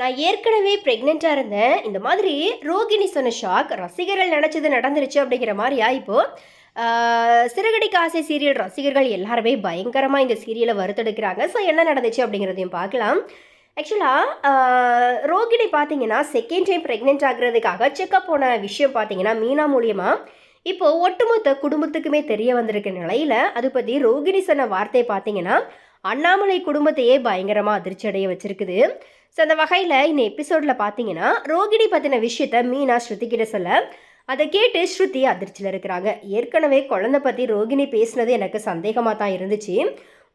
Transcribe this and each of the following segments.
நான் ஏற்கனவே ப்ரெக்னெண்ட்டாக இருந்தேன். இந்த மாதிரி ரோகிணி சொன்ன ஷாக் ரசிகர்கள் நினச்சது நடந்துருச்சு அப்படிங்கிற மாதிரியா? இப்போது சிறுகடிக்கு ஆசை சீரியல் ரசிகர்கள் எல்லாருமே பயங்கரமாக இந்த சீரியலை வறுத்தெடுக்கிறாங்க. ஸோ என்ன நடந்துச்சு அப்படிங்கிறதையும் பார்க்கலாம். ஆக்சுவலாக ரோகிணி பார்த்தீங்கன்னா செகண்ட் டைம் ப்ரெக்னென்ட் ஆகுறதுக்காக செக்கப் போன விஷயம் பார்த்தீங்கன்னா மீனா மூலியமாக இப்போது ஒட்டுமொத்த குடும்பத்துக்குமே தெரிய வந்திருக்க நிலையில் அது பற்றி ரோகிணி சொன்ன வார்த்தை பார்த்தீங்கன்னா அண்ணாமலை குடும்பத்தையே பயங்கரமாக அதிர்ச்சி அடைய வச்சிருக்குது. ஸோ அந்த வகையில் இந்த எபிசோடில் பார்த்தீங்கன்னா ரோகிணி பற்றின விஷயத்த மீனா ஸ்ருதிக்கிட்ட சொல்ல அதை கேட்டு ஸ்ருதி அதிர்ச்சியில் இருக்கிறாங்க. ஏற்கனவே குழந்தை பற்றி ரோகிணி பேசினது எனக்கு சந்தேகமாக தான் இருந்துச்சு.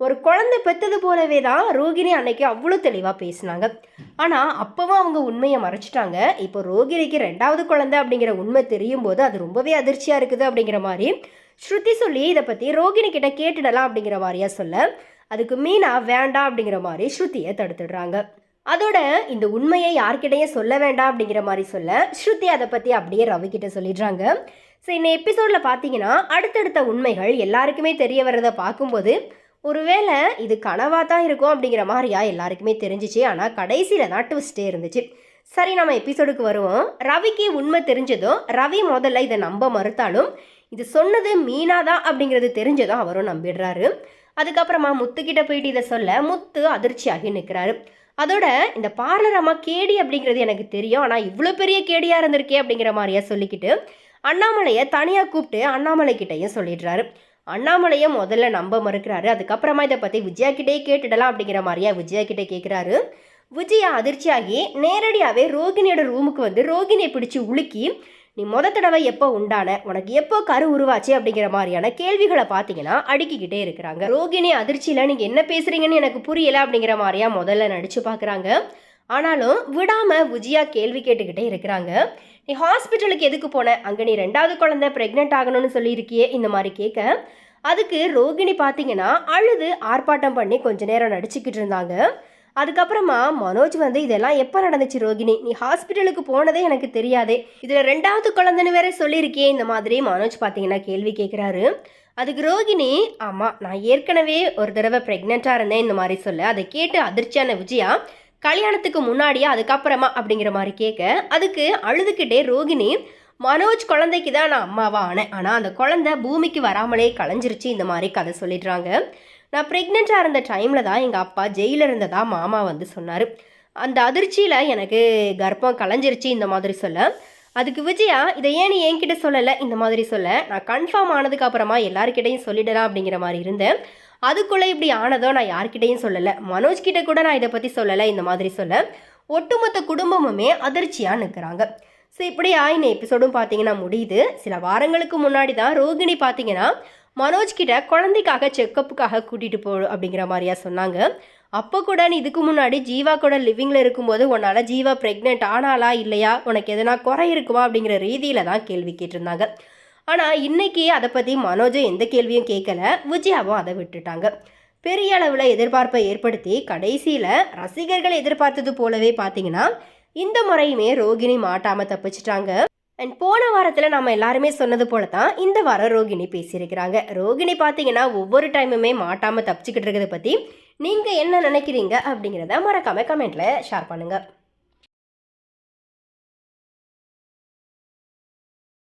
ஒரு குழந்தை பெற்றது போலவே தான் ரோகிணி அன்னைக்கு அவ்வளோ தெளிவாக பேசினாங்க. ஆனால் அப்போவும் அவங்க உண்மையை மறைச்சிட்டாங்க. இப்போ ரோகிணிக்கு ரெண்டாவது குழந்தை அப்படிங்கிற உண்மை தெரியும் போது அது ரொம்பவே அதிர்ச்சியாக இருக்குது அப்படிங்கிற மாதிரி ஸ்ருதி சொல்லி இதை பற்றி ரோகிணி கிட்ட கேட்டுடலாம் அப்படிங்கிற மாதிரியா சொல்ல அதுக்கு மீனா வேண்டாம் அப்படிங்கிற மாதிரி ஸ்ருதியை தடுத்துடுறாங்க. அதோட இந்த உண்மையை யார்கிட்டையும் சொல்ல வேண்டாம் அப்படிங்கிற மாதிரி சொல்ல ஸ்ருதி அதை பற்றி அப்படியே ரவி கிட்ட சொல்லிடுறாங்க. ஸோ இந்த எபிசோடில் பார்த்தீங்கன்னா அடுத்தடுத்த உண்மைகள் எல்லாருக்குமே தெரிய வர்றதை பார்க்கும்போது ஒருவேளை இது கனவாக தான் இருக்கும் அப்படிங்கிற மாதிரியா எல்லாருக்குமே தெரிஞ்சிச்சு. ஆனால் கடைசியில் தான் ட்விஸ்டே இருந்துச்சு. சரி நம்ம எபிசோடுக்கு வருவோம். ரவிக்கு உண்மை தெரிஞ்சதும் ரவி முதல்ல இதை நம்ப மறுத்தாலும் இது சொன்னது மீனா தான் அப்படிங்கிறது தெரிஞ்சதும் அவரும் நம்பிடுறாரு. அதுக்கப்புறமா முத்துக்கிட்ட போயிட்டு இதை சொல்ல முத்து அதிர்ச்சியாகி நிற்கிறாரு. அதோட இந்த பார்லர் அம்மா கேடி அப்படிங்கிறது எனக்கு தெரியும். ஆனால் இவ்வளோ பெரிய கேடியாக இருந்திருக்கே அப்படிங்கிற மாதிரியா சொல்லிக்கிட்டு அண்ணாமலையை தனியாக கூப்பிட்டு அண்ணாமலை கிட்டேயும் சொல்லிடுறாரு. அண்ணாமலையை முதல்ல நம்ப மறுக்கிறாரு. அதுக்கப்புறமா இதை பற்றி விஜயா கிட்டே கேட்டுடலாம் அப்படிங்கிற மாதிரியா விஜயா கிட்டே கேட்குறாரு விஜயா அதிர்ச்சியாகி நேரடியாகவே ரோகிணியோட ரூமுக்கு வந்து ரோகிணியை பிடிச்சி உலுக்கி நீ மொத தடவை எப்போ உண்டான உனக்கு எப்போ கரு உருவாச்சு அப்படிங்கிற மாதிரியான கேள்விகளை பார்த்தீங்கன்னா அடுக்கிக்கிட்டே இருக்கிறாங்க. ரோகிணி அதிர்ச்சியில் நீங்கள் என்ன பேசுகிறீங்கன்னு எனக்கு புரியல அப்படிங்கிற மாதிரியா முதல்ல நடிச்சு பார்க்குறாங்க. ஆனாலும் விடாமல் விஜயா கேள்வி கேட்டுக்கிட்டே இருக்கிறாங்க. நீ ஹாஸ்பிட்டலுக்கு எதுக்கு போன? அங்கே நீ ரெண்டாவது குழந்தை ப்ரெக்னென்ட் ஆகணும்னு சொல்லியிருக்கியே இந்த மாதிரி கேட்க. அதுக்கு ரோகிணி பார்த்தீங்கன்னா அழுது ஆர்ப்பாட்டம் பண்ணி கொஞ்ச நேரம் நடிச்சுக்கிட்டு இருந்தாங்க. அதுக்கப்புறமா மனோஜ் வந்து இதெல்லாம் எப்போ நடந்துச்சு ரோகிணி? நீ ஹாஸ்பிட்டலுக்கு போனதே எனக்கு தெரியாதே. இதில் ரெண்டாவது குழந்தைன்னு வேற சொல்லியிருக்கியே. இந்த மாதிரி மனோஜ் பார்த்தீங்கன்னா கேள்வி கேட்குறாரு அதுக்கு ரோகிணி ஆமாம் நான் ஏற்கனவே ஒரு தடவை ப்ரெக்னெண்ட்டாக இருந்தேன். இந்த மாதிரி சொல்ல. அதை கேட்டு அதிர்ச்சியான விஜயா கல்யாணத்துக்கு முன்னாடியா அதுக்கப்புறமா? அப்படிங்கிற மாதிரி கேட்க அதுக்கு அழுதுகிட்டே ரோகிணி மனோஜ் குழந்தைக்கு தான் நான் அம்மாவா ஆனேன். ஆனால் அந்த குழந்தை பூமிக்கு வராமலே களைஞ்சிருச்சு இந்த மாதிரி கதை சொல்லிடுறாங்க. நான் ப்ரெக்னெண்ட்டாக இருந்த டைமில் தான் எங்கள் அப்பா ஜெயிலில் இருந்ததா மாமா வந்து சொன்னார். அந்த அதிர்ச்சியில் எனக்கு கர்ப்பம் களைஞ்சிருச்சு இந்த மாதிரி சொல்ல. அதுக்கு விஜயா இதை ஏன் நீ என்கிட்ட சொல்லலை? இந்த மாதிரி சொல்ல. நான் கன்ஃபார்ம் ஆனதுக்கு அப்புறமா எல்லாருக்கிட்டையும் சொல்லிடலாம் அப்படிங்கிற மாதிரி இருந்தேன். அதுக்குள்ளே இப்படி ஆனதோ நான் யார்கிட்டையும் சொல்லலை. மனோஜ் கிட்ட கூட நான் இதை பற்றி சொல்லலை இந்த மாதிரி சொல்ல. ஒட்டுமொத்த குடும்பமுமே அதிர்ச்சியாக நிற்கிறாங்க ஸோ இப்படியா ஆயின எபிசோடும் பார்த்தீங்கன்னா முடியுது. சில வாரங்களுக்கு முன்னாடி தான் ரோகிணி பார்த்தீங்கன்னா மனோஜ் கிட்ட குழந்தைக்காக செக்கப்புக்காக கூட்டிகிட்டு போ அப்படிங்கிற மாதிரியா சொன்னாங்க. அப்போ கூட நீ இதுக்கு முன்னாடி ஜீவா கூட லிவிங்கில் இருக்கும்போது உன்னால் ஜீவா ப்ரெக்னென்ட் ஆனாலா இல்லையா? உனக்கு எதனா குறை இருக்குமா? அப்படிங்கிற ரீதியில் தான் கேள்வி கேட்டிருந்தாங்க. ஆனால் இன்றைக்கி அதை பற்றி மனோஜும் எந்த கேள்வியும் கேட்கல விஜயாவும் அதை விட்டுட்டாங்க. பெரிய அளவில் எதிர்பார்ப்பை ஏற்படுத்தி கடைசியில் ரசிகர்கள் எதிர்பார்த்தது போலவே பார்த்தீங்கன்னா இந்த முறையுமே ரோகிணி மாட்டாமல் தப்பிச்சிட்டாங்க. அண்ட் போன வாரத்தில் நம்ம எல்லாருமே சொன்னது போல தான் இந்த வாரம் ரோகிணி பேசியிருக்கிறாங்க. ரோகிணி பார்த்தீங்கன்னா ஒவ்வொரு டைமுமே மாட்டாமல் தப்பிச்சுக்கிட்டு இருக்கிறத பற்றி நீங்கள் என்ன நினைக்கிறீங்க அப்படிங்கிறத மறக்காமல் கமெண்ட்டில் ஷேர் பண்ணுங்கள்